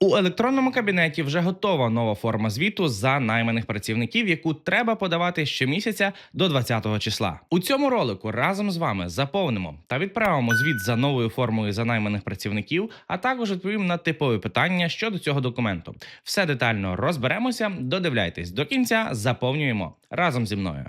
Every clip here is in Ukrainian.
У електронному кабінеті вже готова нова форма звіту за найманих працівників, яку треба подавати щомісяця до 20 числа. У цьому ролику разом з вами заповнимо та відправимо звіт за новою формою за найманих працівників, а також відповім на типові питання щодо цього документу. Все детально розберемося. Додивляйтесь до кінця, заповнюємо разом зі мною.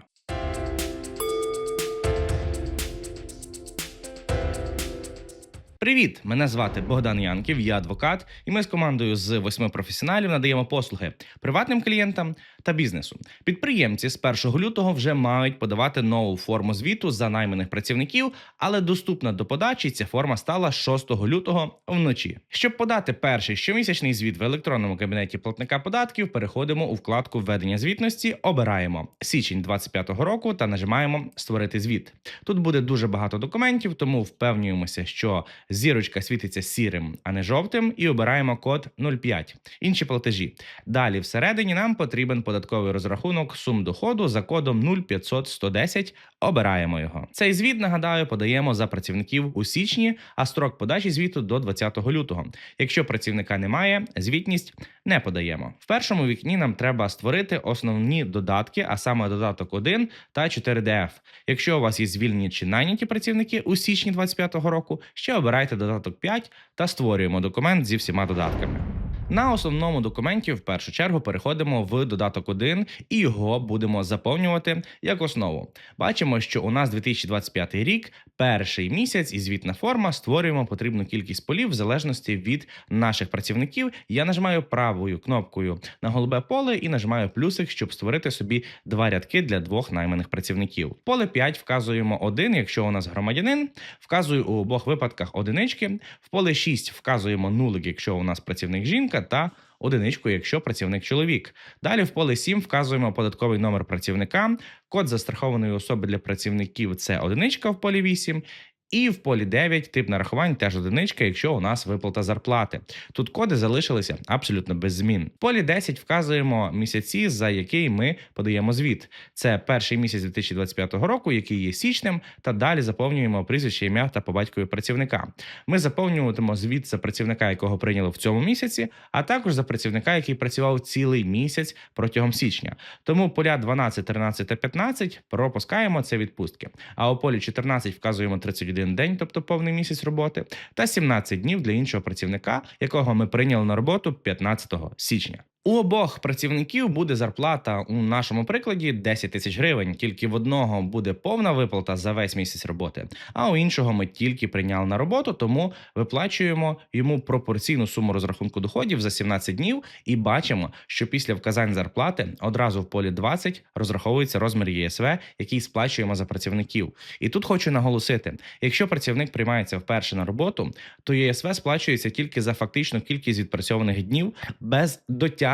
Привіт! Мене звати Богдан Янків, я адвокат, і ми з командою з восьми професіоналів надаємо послуги приватним клієнтам та бізнесу. Підприємці з 1 лютого вже мають подавати нову форму звіту за найманих працівників, але доступна до подачі ця форма стала 6 лютого вночі. Щоб подати перший щомісячний звіт в електронному кабінеті платника податків, переходимо у вкладку введення звітності, обираємо січень 25-го року та нажимаємо Створити звіт. Тут буде дуже багато документів, тому впевнюємося, що зірочка світиться сірим, а не жовтим, і обираємо код 05. Інші платежі. Далі всередині нам потрібен податковий розрахунок сум доходу за кодом 0500 110. Обираємо його. Цей звіт, нагадаю, подаємо за працівників у січні, а строк подачі звіту до 20 лютого. Якщо працівника немає, звітність не подаємо. В першому вікні нам треба створити основні додатки, а саме додаток 1 та 4DF. Якщо у вас є звільнені чи найняті працівники у січні 25-го року, ще обирайте додаток 5 та створюємо документ зі всіма додатками. На основному документі в першу чергу переходимо в додаток 1 і його будемо заповнювати як основу. Бачимо, що у нас 2025 рік, перший місяць і звітна форма створюємо потрібну кількість полів в залежності від наших працівників. Я нажимаю правою кнопкою на голубе поле і нажимаю плюсик, щоб створити собі два рядки для двох найманих працівників. Поле 5 вказуємо 1, якщо у нас громадянин. Вказую у обох випадках одинички. В поле 6 вказуємо нулик, якщо у нас працівник жінка, та одиничку, якщо працівник чоловік. Далі в поле 7 вказуємо податковий номер працівника, код застрахованої особи для працівників це одиничка в полі 8. І в полі 9 тип нарахувань теж одиничка, якщо у нас виплата зарплати. Тут коди залишилися абсолютно без змін. В полі 10 вказуємо місяці, за який ми подаємо звіт. Це перший місяць 2025 року, який є січнем, та далі заповнюємо прізвище, ім'я та по батькові працівника. Ми заповнюватимо звіт за працівника, якого прийняли в цьому місяці, а також за працівника, який працював цілий місяць протягом січня. Тому поля 12, 13 та 15 пропускаємо це відпустки. А у полі 14 вказуємо 31 день, тобто повний місяць роботи, та 17 днів для іншого працівника, якого ми прийняли на роботу 15 січня. У обох працівників буде зарплата у нашому прикладі 10 тисяч гривень. Тільки в одного буде повна виплата за весь місяць роботи, а у іншого ми тільки прийняли на роботу, тому виплачуємо йому пропорційну суму розрахунку доходів за 17 днів і бачимо, що після вказань зарплати одразу в полі 20 розраховується розмір ЄСВ, який сплачуємо за працівників. І тут хочу наголосити: якщо працівник приймається вперше на роботу, то ЄСВ сплачується тільки за фактичну кількість відпрацьованих днів без дотягнення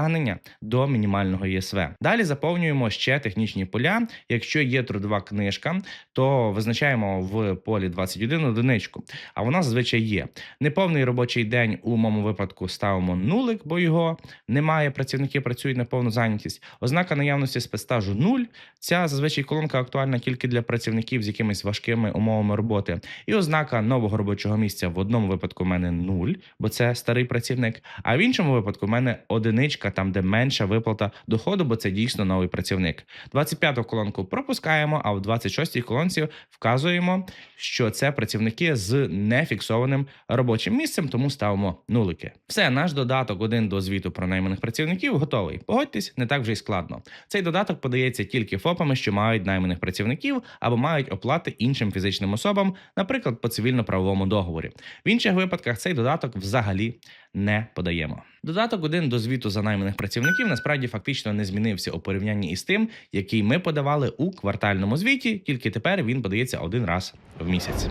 до мінімального ЄСВ. Далі заповнюємо ще технічні поля. Якщо є трудова книжка, то визначаємо в полі 21 одиничку. А вона зазвичай є. Неповний робочий день у моєму випадку ставимо нулик, бо його немає. Працівники працюють на повну зайнятість. Ознака наявності спецстажу 0. Ця зазвичай колонка актуальна тільки для працівників з якимись важкими умовами роботи. І ознака нового робочого місця в одному випадку в мене 0, бо це старий працівник. А в іншому випадку в мене одиничка, там де менша виплата доходу, бо це дійсно новий працівник. 25-ту колонку пропускаємо, а в 26-й колонці вказуємо, що це працівники з нефіксованим робочим місцем, тому ставимо нулики. Все, наш додаток один до звіту про найманих працівників готовий. Погодьтесь, не так вже й складно. Цей додаток подається тільки ФОПами, що мають найманих працівників або мають оплати іншим фізичним особам, наприклад, по цивільно-правовому договорі. В інших випадках цей додаток взагалі не подаємо. Додаток один до звіту за найманих працівників насправді фактично не змінився у порівнянні із тим, який ми подавали у квартальному звіті, тільки тепер він подається один раз в місяць.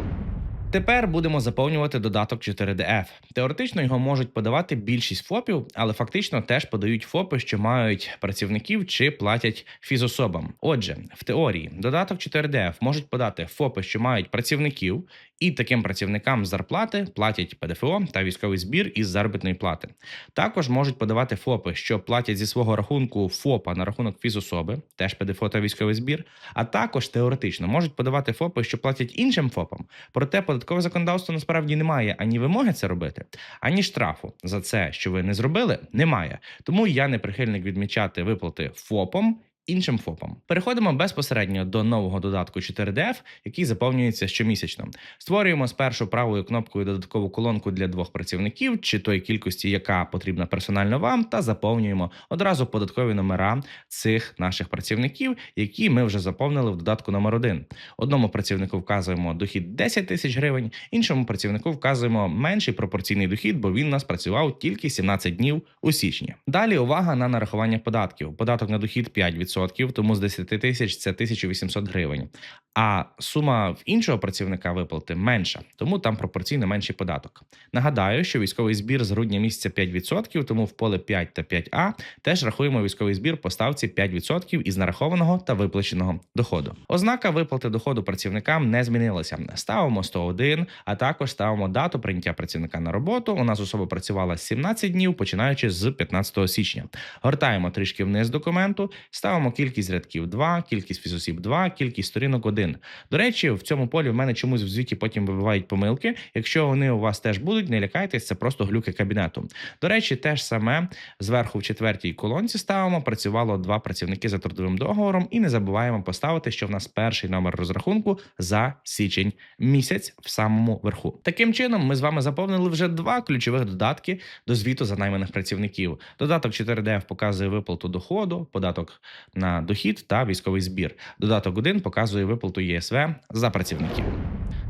Тепер будемо заповнювати додаток 4DF. Теоретично його можуть подавати більшість ФОПів, але фактично теж подають ФОПи, що мають працівників чи платять фізособам. Отже, в теорії додаток 4DF можуть подати ФОПи, що мають працівників І таким працівникам зарплати платять ПДФО та військовий збір із заробітної плати. Також можуть подавати ФОПи, що платять зі свого рахунку ФОПа на рахунок фізособи, теж ПДФО та військовий збір. А також теоретично можуть подавати ФОПи, що платять іншим ФОПам. Проте податкове законодавство насправді не має ані вимоги це робити, ані штрафу за це, що ви не зробили, немає. Тому я не прихильник відмічати виплати ФОПом. Іншим ФОПом переходимо безпосередньо до нового додатку 4DF, який заповнюється щомісячно. Створюємо спершу правою кнопкою додаткову колонку для двох працівників чи тої кількості, яка потрібна персонально вам, та заповнюємо одразу податкові номера цих наших працівників, які ми вже заповнили в додатку номер 1 Одному працівнику вказуємо дохід 10 тисяч гривень, іншому працівнику вказуємо менший пропорційний дохід, бо він у нас працював тільки 17 днів у січні. Далі увага на нарахування податків. Податок на дохід 5%, тому з 10 тисяч це 1800 гривень. А сума в іншого працівника виплати менша, тому там пропорційно менший податок. Нагадаю, що військовий збір з грудня місяця 5%, тому в поле 5 та 5А теж рахуємо військовий збір по ставці 5% із нарахованого та виплаченого доходу. Ознака виплати доходу працівникам не змінилася. Ставимо 101, а також ставимо дату прийняття працівника на роботу. У нас особа працювала 17 днів, починаючи з 15 січня. Гортаємо трішки вниз документу, ставимо кількість рядків 2, кількість фізосіб 2, кількість сторінок 1. До речі, в цьому полі в мене чомусь в звіті потім вибивають помилки. Якщо вони у вас теж будуть, не лякайтесь, це просто глюки кабінету. До речі, теж саме зверху в четвертій колонці ставимо. Працювало два працівники за трудовим договором, і не забуваємо поставити, що в нас перший номер розрахунку за січень місяць в самому верху. Таким чином, ми з вами заповнили вже два ключових додатки до звіту за найманих працівників. Додаток 4DF показує виплату доходу, податок на дохід та військовий збір. Додаток 1 показує виплату ЄСВ за працівників.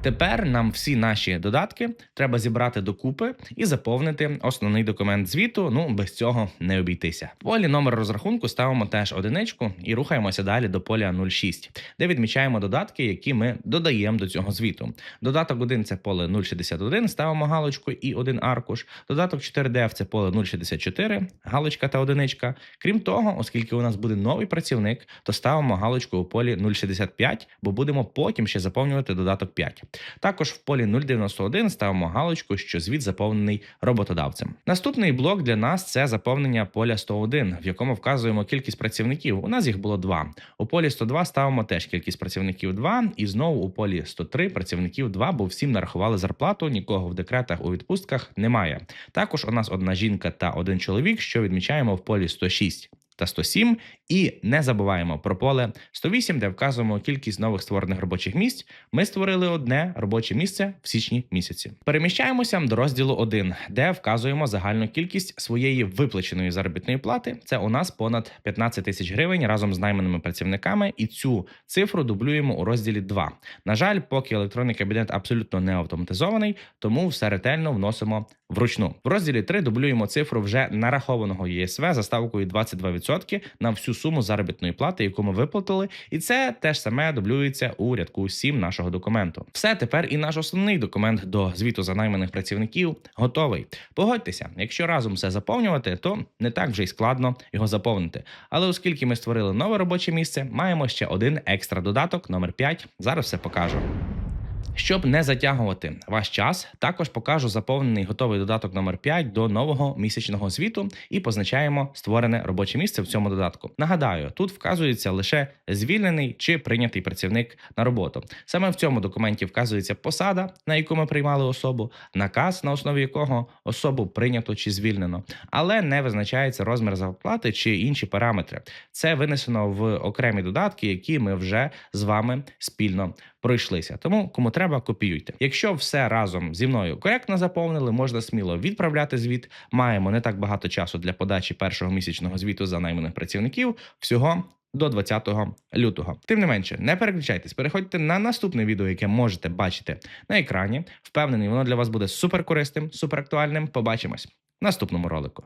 Тепер нам всі наші додатки треба зібрати докупи і заповнити основний документ звіту. Ну без цього не обійтися. В полі номер розрахунку ставимо теж одиничку і рухаємося далі до поля 06, де відмічаємо додатки, які ми додаємо до цього звіту. Додаток 1 – це поле 061, ставимо галочку і один аркуш. Додаток 4DF – це поле 064, галочка та одиничка. Крім того, оскільки у нас буде новий працівник, то ставимо галочку у полі 065, бо будемо потім ще заповнювати додаток 5. Також в полі 091 ставимо галочку, що звіт заповнений роботодавцем. Наступний блок для нас це заповнення поля 101, в якому вказуємо кількість працівників. У нас їх було два. У полі 102 ставимо теж кількість працівників 2, і знову у полі 103 працівників 2, бо всім нарахували зарплату, нікого в декретах у відпустках немає. Також у нас одна жінка та один чоловік, що відмічаємо в полі 106 та 107. І не забуваємо про поле 108, де вказуємо кількість нових створених робочих місць. Ми створили одне робоче місце в січні місяці. Переміщаємося до розділу 1, де вказуємо загальну кількість своєї виплаченої заробітної плати. Це у нас понад 15 тисяч гривень разом з найманими працівниками, і цю цифру дублюємо у розділі 2. На жаль, поки електронний кабінет абсолютно не автоматизований, тому все ретельно вносимо вручну. В розділі 3 дублюємо цифру вже нарахованого ЄСВ за ставкою 22% на всю суму заробітної плати, яку ми виплатили, і це теж саме дублюється у рядку 7 нашого документу. Все тепер і наш основний документ до звіту за найманих працівників готовий. Погодьтеся, якщо разом все заповнювати, то не так вже й складно його заповнити. Але оскільки ми створили нове робоче місце, маємо ще один екстра додаток, номер 5. Зараз все покажу. Щоб не затягувати ваш час, також покажу заповнений готовий додаток номер 5 до нового місячного звіту і позначаємо створене робоче місце в цьому додатку. Нагадаю, тут вказується лише звільнений чи прийнятий працівник на роботу. Саме в цьому документі вказується посада, на яку ми приймали особу, наказ, на основі якого особу прийнято чи звільнено, але не визначається розмір зарплати чи інші параметри. Це винесено в окремі додатки, які ми вже з вами спільно пройшлися. Тому кому треба, копіюйте. Якщо все разом зі мною коректно заповнили, можна сміло відправляти звіт. Маємо не так багато часу для подачі першого місячного звіту за найманих працівників. Всього. До 20 лютого. Тим не менше, не переключайтесь, переходьте на наступне відео, яке можете бачити на екрані. Впевнений, воно для вас буде суперкорисним, суперактуальним. Побачимось в наступному ролику.